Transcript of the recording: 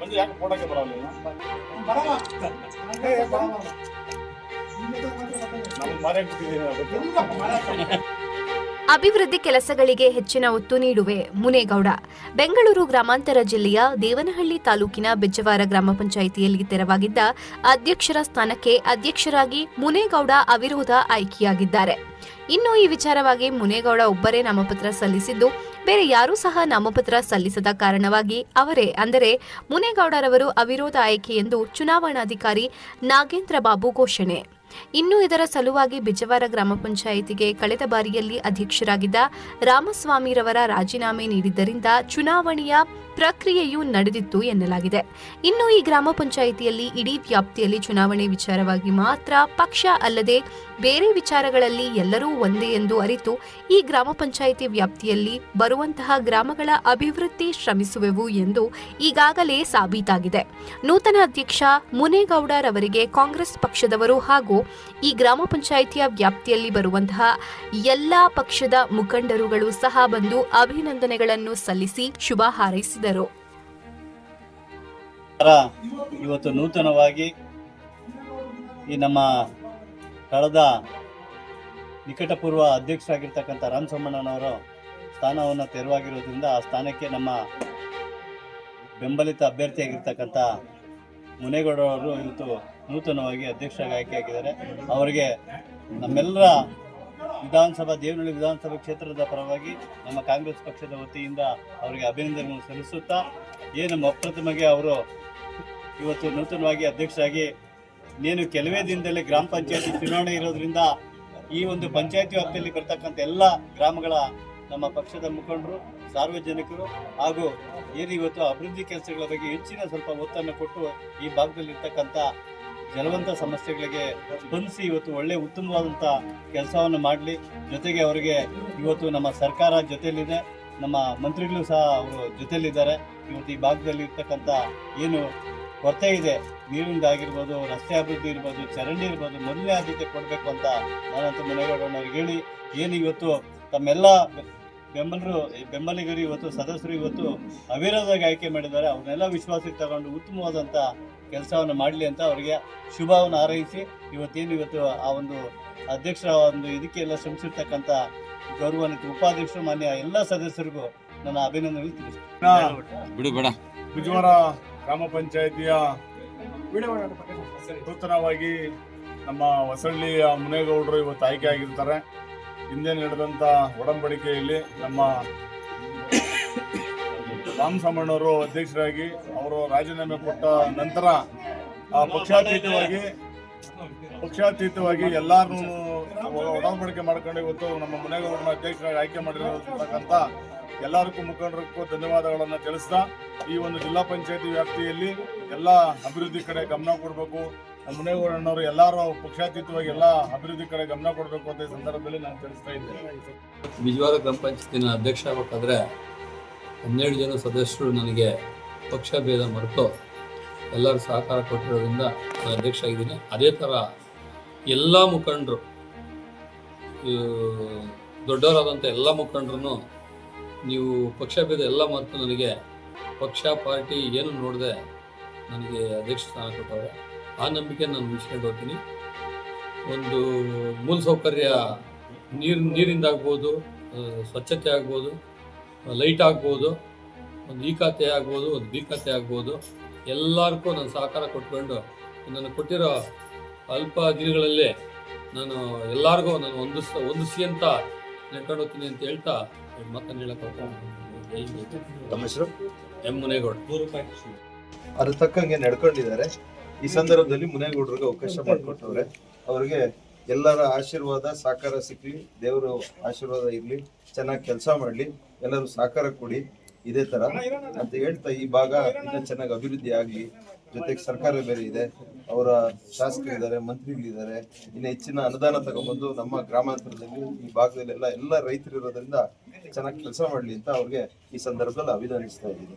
ಮಂದಿ ಯಾಕೆ ಫೋಟೋಕ್ಕೆ ಬರಲ್ಲ ನಮ್ಗೆ ಮನೆ ಬಿಟ್ಟಿದ್ದೀನಿ ಅಭಿವೃದ್ಧಿ ಕೆಲಸಗಳಿಗೆ ಹೆಚ್ಚಿನ ಒತ್ತು ನೀಡುವೆ ಮುನೇಗೌಡ. ಬೆಂಗಳೂರು ಗ್ರಾಮಾಂತರ ಜಿಲ್ಲೆಯ ದೇವನಹಳ್ಳಿ ತಾಲೂಕಿನ ಬೆಜ್ಜವಾರ ಗ್ರಾಮ ಪಂಚಾಯಿತಿಯಲ್ಲಿ ತೆರವಾಗಿದ್ದ ಅಧ್ಯಕ್ಷರ ಸ್ಥಾನಕ್ಕೆ ಅಧ್ಯಕ್ಷರಾಗಿ ಮುನೇಗೌಡ ಅವಿರೋಧ ಆಯ್ಕೆಯಾಗಿದ್ದಾರೆ. ಇನ್ನು ಈ ವಿಚಾರವಾಗಿ ಮುನೇಗೌಡ ಒಬ್ಬರೇ ನಾಮಪತ್ರ ಸಲ್ಲಿಸಿದ್ದು, ಬೇರೆ ಯಾರೂ ಸಹ ನಾಮಪತ್ರ ಸಲ್ಲಿಸದ ಕಾರಣವಾಗಿ ಅವರೇ ಅಂದರೆ ಮುನೇಗೌಡರವರು ಅವಿರೋಧ ಆಯ್ಕೆ ಎಂದು ಚುನಾವಣಾಧಿಕಾರಿ ನಾಗೇಂದ್ರ ಬಾಬು ಘೋಷಣೆ. ಇನ್ನು ಇದರ ಸಲುವಾಗಿ ಬಿಜವಾರ ಗ್ರಾಮ ಪಂಚಾಯಿತಿಗೆ ಕಳೆದ ಬಾರಿಯಲ್ಲಿ ಅಧ್ಯಕ್ಷರಾಗಿದ್ದ ರಾಮಸ್ವಾಮಿರವರ ರಾಜೀನಾಮೆ ನೀಡಿದ್ದರಿಂದ ಚುನಾವಣೆಯ ಪ್ರಕ್ರಿಯೆಯು ನಡೆದಿತ್ತು ಎನ್ನಲಾಗಿದೆ. ಇನ್ನು ಈ ಗ್ರಾಮ ಪಂಚಾಯಿತಿಯಲ್ಲಿ ಇಡೀ ವ್ಯಾಪ್ತಿಯಲ್ಲಿ ಚುನಾವಣೆ ವಿಚಾರವಾಗಿ ಮಾತ್ರ ಪಕ್ಷ ಅಲ್ಲದೆ ಬೇರೆ ವಿಚಾರಗಳಲ್ಲಿ ಎಲ್ಲರೂ ಒಂದೇ ಎಂದು ಅರಿತು ಈ ಗ್ರಾಮ ಪಂಚಾಯಿತಿ ವ್ಯಾಪ್ತಿಯಲ್ಲಿ ಬರುವಂತಹ ಗ್ರಾಮಗಳ ಅಭಿವೃದ್ಧಿ ಶ್ರಮಿಸುವೆವು ಎಂದು ಈಗಾಗಲೇ ಸಾಬೀತಾಗಿದೆ. ನೂತನ ಅಧ್ಯಕ್ಷ ಮುನೇಗೌಡರವರಿಗೆ ಕಾಂಗ್ರೆಸ್ ಪಕ್ಷದವರು ಹಾಗೂ ಈ ಗ್ರಾಮ ಪಂಚಾಯಿತಿಯ ವ್ಯಾಪ್ತಿಯಲ್ಲಿ ಬರುವಂತಹ ಎಲ್ಲ ಪಕ್ಷದ ಮುಖಂಡರುಗಳು ಸಹ ಬಂದು ಅಭಿನಂದನೆಗಳನ್ನು ಸಲ್ಲಿಸಿ ಶುಭ ಹಾರೈಸಿದರು. ಇವತ್ತು ನೂತನವಾಗಿ ಈ ನಮ್ಮ ಕಳೆದ ನಿಕಟಪೂರ್ವ ಅಧ್ಯಕ್ಷರಾಗಿರ್ತಕ್ಕಂಥ ರಾಮಸಮ್ಮಣ್ಣನವರು ಸ್ಥಾನವನ್ನು ತೆರವಾಗಿರೋದ್ರಿಂದ ಆ ಸ್ಥಾನಕ್ಕೆ ನಮ್ಮ ಬೆಂಬಲಿತ ಅಭ್ಯರ್ಥಿಯಾಗಿರ್ತಕ್ಕಂಥ ಮುನೇಗೌಡರವರು ಇವತ್ತು ನೂತನವಾಗಿ ಅಧ್ಯಕ್ಷರಾಗಿ ಆಯ್ಕೆಯಾಗಿದ್ದಾರೆ. ಅವರಿಗೆ ನಮ್ಮೆಲ್ಲರ ವಿಧಾನಸಭಾ, ದೇವನಹಳ್ಳಿ ವಿಧಾನಸಭಾ ಕ್ಷೇತ್ರದ ಪರವಾಗಿ ನಮ್ಮ ಕಾಂಗ್ರೆಸ್ ಪಕ್ಷದ ವತಿಯಿಂದ ಅವರಿಗೆ ಅಭಿನಂದನೆಗಳನ್ನು ಸಲ್ಲಿಸುತ್ತಾ ಏನು ಅಪ್ರತಿಮಗೆ ಅವರು ಇವತ್ತು ನೂತನವಾಗಿ ಅಧ್ಯಕ್ಷರಾಗಿ ನೀನು ಕೆಲವೇ ದಿನದಲ್ಲಿ ಗ್ರಾಮ ಪಂಚಾಯತಿ ಚುನಾವಣೆ ಇರೋದ್ರಿಂದ ಈ ಒಂದು ಪಂಚಾಯತಿ ವ್ಯಾಪ್ತಿಯಲ್ಲಿ ಬರ್ತಕ್ಕಂಥ ಎಲ್ಲ ಗ್ರಾಮಗಳ ನಮ್ಮ ಪಕ್ಷದ ಮುಖಂಡರು, ಸಾರ್ವಜನಿಕರು ಹಾಗೂ ಏನು ಇವತ್ತು ಅಭಿವೃದ್ಧಿ ಕೆಲಸಗಳ ಬಗ್ಗೆ ಹೆಚ್ಚಿನ ಸ್ವಲ್ಪ ಒತ್ತನ್ನು ಕೊಟ್ಟು ಈ ಭಾಗದಲ್ಲಿ ಜಲವಂತ ಸಮಸ್ಯೆಗಳಿಗೆ ಸ್ಪಂದಿಸಿ ಇವತ್ತು ಒಳ್ಳೆ ಉತ್ತಮವಾದಂಥ ಕೆಲಸವನ್ನು ಮಾಡಲಿ. ಜೊತೆಗೆ ಅವರಿಗೆ ಇವತ್ತು ನಮ್ಮ ಸರ್ಕಾರ ಜೊತೆಯಲ್ಲಿದೆ. ನಮ್ಮ ಮಂತ್ರಿಗಳು ಸಹ ಅವರು ಜೊತೆಯಲ್ಲಿದ್ದಾರೆ. ಇವತ್ತು ಈ ಭಾಗದಲ್ಲಿ ಇರ್ತಕ್ಕಂಥ ಏನು ಕೊರತೆ ಇದೆ ನೀರಿಂದ ಆಗಿರ್ಬೋದು, ರಸ್ತೆ ಅಭಿವೃದ್ಧಿ ಇರ್ಬೋದು, ಚರಂಡಿ ಇರ್ಬೋದು, ಮೊದಲನೇ ಆದ್ಯತೆ ಕೊಡಬೇಕು ಅಂತ ನಾನಂತೂ ಮುನೇಗೌಡನವ್ರಿಗೆ ಹೇಳಿ, ಏನು ಇವತ್ತು ತಮ್ಮೆಲ್ಲ ಬೆಂಬಲರು ಬೆಂಬಲಿಗರು ಇವತ್ತು, ಸದಸ್ಯರು ಇವತ್ತು ಅವಿರೋಧವಾಗಿ ಆಯ್ಕೆ ಮಾಡಿದ್ದಾರೆ. ಅವನ್ನೆಲ್ಲ ವಿಶ್ವಾಸಕ್ಕೆ ತಗೊಂಡು ಉತ್ತಮವಾದಂಥ ಕೆಲಸವನ್ನು ಮಾಡಲಿ ಅಂತ ಅವರಿಗೆ ಶುಭವನ್ನು ಹಾರೈಸಿ ಇವತ್ತೇನು ಇವತ್ತು ಆ ಒಂದು ಅಧ್ಯಕ್ಷರ ಒಂದು ಇದಕ್ಕೆಲ್ಲ ಶ್ರಮಿಸಿರ್ತಕ್ಕಂಥ ಗೌರವಾನ್ವಿತ ಉಪಾಧ್ಯಕ್ಷರು ಮಾನ್ಯ ಎಲ್ಲ ಸದಸ್ಯರಿಗೂ ನನ್ನ ಅಭಿನಂದನೆಗಳು ತಿಳಿಸ್ತೀನಿ. ಬಿಡು ಬೇಡ. ಬುಜವಾರ ಗ್ರಾಮ ಪಂಚಾಯಿತಿಯ ನೂತನವಾಗಿ ನಮ್ಮ ಹೊಸಳ್ಳಿಯ ಮುನೇಗೌಡರು ಇವತ್ತು ಆಯ್ಕೆ ಆಗಿರ್ತಾರೆ. ಹಿಂದೆ ನಡೆದಂಥ ಒಡಂಬಡಿಕೆಯಲ್ಲಿ ನಮ್ಮ ರಾಮಸಮ್ಮಣ್ಣವರು ಅಧ್ಯಕ್ಷರಾಗಿ ಅವರು ರಾಜೀನಾಮೆ ಕೊಟ್ಟ ನಂತರ ಪಕ್ಷಾತೀತವಾಗಿ ಪಕ್ಷಾತೀತವಾಗಿ ಎಲ್ಲರನ್ನೂ ಒಡಂಬಡಿಕೆ ಮಾಡ್ಕೊಂಡು ಇವತ್ತು ನಮ್ಮ ಮುನೇಗೌಡರನ್ನ ಅಧ್ಯಕ್ಷರಾಗಿ ಆಯ್ಕೆ ಮಾಡಿರತಕ್ಕಂಥ ಎಲ್ಲರಿಗೂ ಮುಖಂಡರಿಗೂ ಧನ್ಯವಾದಗಳನ್ನು ತಿಳಿಸ್ತಾ ಈ ಒಂದು ಜಿಲ್ಲಾ ಪಂಚಾಯತಿ ವ್ಯಾಪ್ತಿಯಲ್ಲಿ ಎಲ್ಲ ಅಭಿವೃದ್ಧಿ ಕಡೆ ಗಮನ ಕೊಡಬೇಕು. ನಮ್ಮ ಮುನೇಗೌಡಣ್ಣವರು ಎಲ್ಲರೂ ಪಕ್ಷಾತೀತವಾಗಿ ಎಲ್ಲ ಅಭಿವೃದ್ಧಿ ಕಡೆ ಗಮನ ಕೊಡಬೇಕು ಅಂತ ಸಂದರ್ಭದಲ್ಲಿ ನಾನು ತಿಳಿಸ್ತಾ ಇದ್ದೇನೆ. ನಿಜವಾದ ಗ್ರಾಮ ಪಂಚಾಯತಿನ ಅಧ್ಯಕ್ಷ ಆಗಬೇಕಾದ್ರೆ ಹನ್ನೆರಡು ಜನ ಸದಸ್ಯರು ನನಗೆ ಪಕ್ಷ ಭೇದ ಮರೆತು ಎಲ್ಲರೂ ಸಹಕಾರ ಕೊಟ್ಟಿರೋದ್ರಿಂದ ನಾನು ಅಧ್ಯಕ್ಷ ಆಗಿದ್ದೀನಿ. ಅದೇ ಥರ ಎಲ್ಲ ಮುಖಂಡರು ದೊಡ್ಡವರಾದಂಥ ಎಲ್ಲ ಮುಖಂಡರು ನೀವು ಪಕ್ಷ ಭೇದ ಎಲ್ಲ ಮರೆತು ನನಗೆ ಪಕ್ಷ, ಪಾರ್ಟಿ ಏನು ನೋಡದೆ ನನಗೆ ಅಧ್ಯಕ್ಷ ಸ್ಥಾನ ಕೊಟ್ಟವ್ರೆ. ಆ ನಂಬಿಕೆ ನಾನು ಉಳಿಸ್ಕೊಂಡು ಹೋಗ್ತೀನಿ. ಒಂದು ಮೂಲ ಸೌಕರ್ಯ ನೀರು ನೀರಿಂದಾಗ್ಬೋದು ಸ್ವಚ್ಛತೆ ಆಗ್ಬೋದು. ಲೈಟ್ ಆಗ್ಬೋದು ಒಂದು ಈ ಖಾತೆ ಆಗ್ಬೋದು ಒಂದು ಬಿ ಖಾತೆ ಆಗ್ಬೋದು ಎಲ್ಲರಿಗೂ ನಾನು ಸಹಕಾರ ಕೊಟ್ಕೊಂಡು ನಾನು ಕೊಟ್ಟಿರೋ ಅಲ್ಪ ದಿನಗಳಲ್ಲೇ ನಾನು ಎಲ್ಲರಿಗೂ ನಾನು ಹೊಂದಿಸ್ ಹೊಂದಿಸಿ ಅಂತ ನೆಡ್ಕೊಂಡು ಹೋಗ್ತೀನಿ ಅಂತ ಹೇಳ್ತಾ ಮಾತನ್ನು ಹೇಳಕ್ಕೆ ತಮ್ಮ ಹೆಸರು? ಎಂ. ಮುನೇಗೌಡ. ಅದ್ರ ತಕ್ಕಂಗೆ ನಡ್ಕೊಂಡಿದ್ದಾರೆ. ಈ ಸಂದರ್ಭದಲ್ಲಿ ಮುನೇಗೌಡರಿಗೆ ಅವಕಾಶ ಮಾಡಿಕೊಟ್ಟವ್ರೆ. ಅವರಿಗೆ ಎಲ್ಲರ ಆಶೀರ್ವಾದ ಸಹಕಾರ ಸಿಕ್ಲಿ. ದೇವರು ಆಶೀರ್ವಾದ ಇರಲಿ. ಚೆನ್ನಾಗಿ ಕೆಲಸ ಮಾಡ್ಲಿ. ಎಲ್ಲರೂ ಸಹಕಾರ ಕೊಡಿ. ಇದೇ ತರ. ಅಂತ ಹೇಳ್ತಾ ಈ ಭಾಗ ಇನ್ನೂ ಚೆನ್ನಾಗಿ ಅಭಿವೃದ್ಧಿ ಆಗಲಿ. ಜೊತೆಗೆ ಸರ್ಕಾರ ಬೇರೆ ಇದೆ. ಅವರ ಶಾಸಕರಿದ್ದಾರೆ ಮಂತ್ರಿಗಳಿದ್ದಾರೆ. ಇನ್ನು ಹೆಚ್ಚಿನ ಅನುದಾನ ತಗೊಂಡ್ಬಂದು ನಮ್ಮ ಗ್ರಾಮಾಂತರದಲ್ಲಿ ಈ ಭಾಗದಲ್ಲೆಲ್ಲ ಎಲ್ಲ ರೈತರು ಇರೋದ್ರಿಂದ ಚೆನ್ನಾಗಿ ಕೆಲಸ ಮಾಡಲಿ ಅಂತ ಅವ್ರಿಗೆ ಈ ಸಂದರ್ಭದಲ್ಲಿ ಅಭಿನಂದಿಸ್ತಾ ಇದ್ದೀನಿ.